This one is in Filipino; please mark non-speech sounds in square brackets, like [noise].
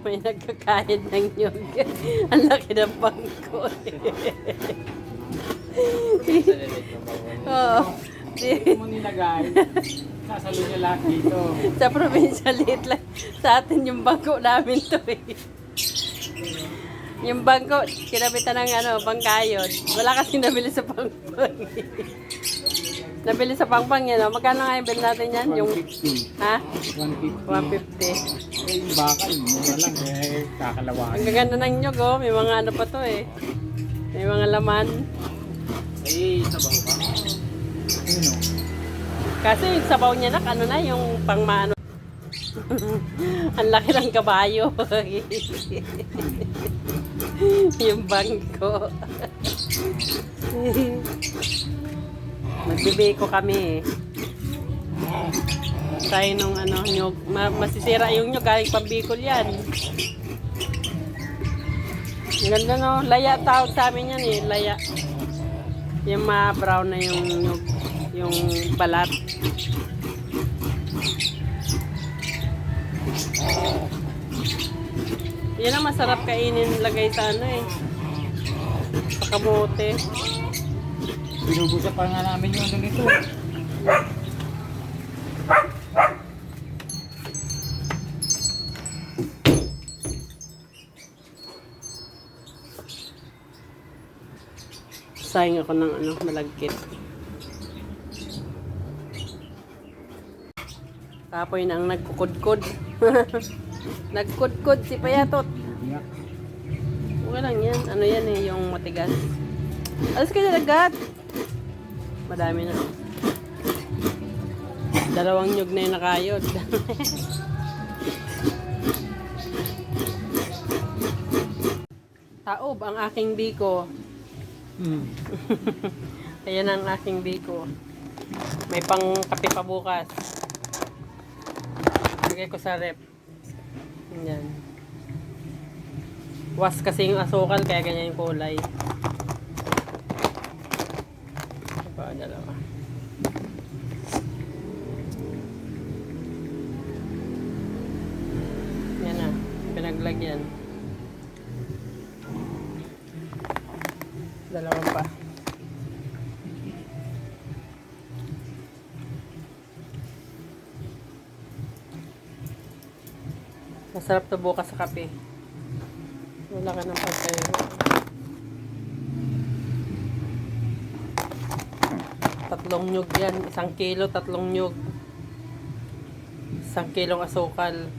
May nagkakain ng nyug. [laughs] Ang laki ng bangko. [laughs] Oo. Hindi mo nilagay. Sasalo niya lahat dito. Sa probinsya, liit lang. Sa atin yung bangko namin to eh. Yung bangko, kinabitan ng ano, bangkayod. Wala kasi nabili sa pangpang. [laughs] nabili sa pangpang yan. oh. Magkano nga yung bill natin yan? Yung, 150. ha? 150. 150. Eh, yung bakal, mura lang. Eh, kakalawahan. Ang gaganda ng nyog oh. May mga ano pa to eh. May mga laman. Eh, sabaw ba? Ano? Kasi yung sabaw niya nak, ano na, yung pang maano. [laughs] Ang laki ng kabayo. [laughs] yung bangko. [laughs] Magbibiko kami eh. Tayo nung ano, nyog. Ma- masisira yung nyog, galing pambikol yan. Ganda no, laya tawag sa amin yan eh, laya. Yung ma-brown na yung nyog, yung balat. Yan ang masarap kainin lagay sa ano eh. Sa kamote. Binubusa pa nga namin yung ano nito. Sayang ako ng ano, malagkit. Kapoy na ang nagkukudkod. [laughs] Nagkudkod si Payatot. Okay lang yan. Ano yan eh, yung matigas. Alas ka na agad. Madami na. Dalawang nyug na yung nakayod. Taob ang aking biko. Hmm. [laughs] Ayan ang aking biko. May pang kape pa bukas. Lagay ko sa rep. Yan. Was kasi yung asukal, kaya ganyan yung kulay. Pa, dalawa. Yan na, pinaglagyan. Dalawa pa. Masarap to bukas sa kape. Wala ka ng pagkayo. Tatlong nyug yan. Isang kilo, tatlong nyug. Isang kilong asukal.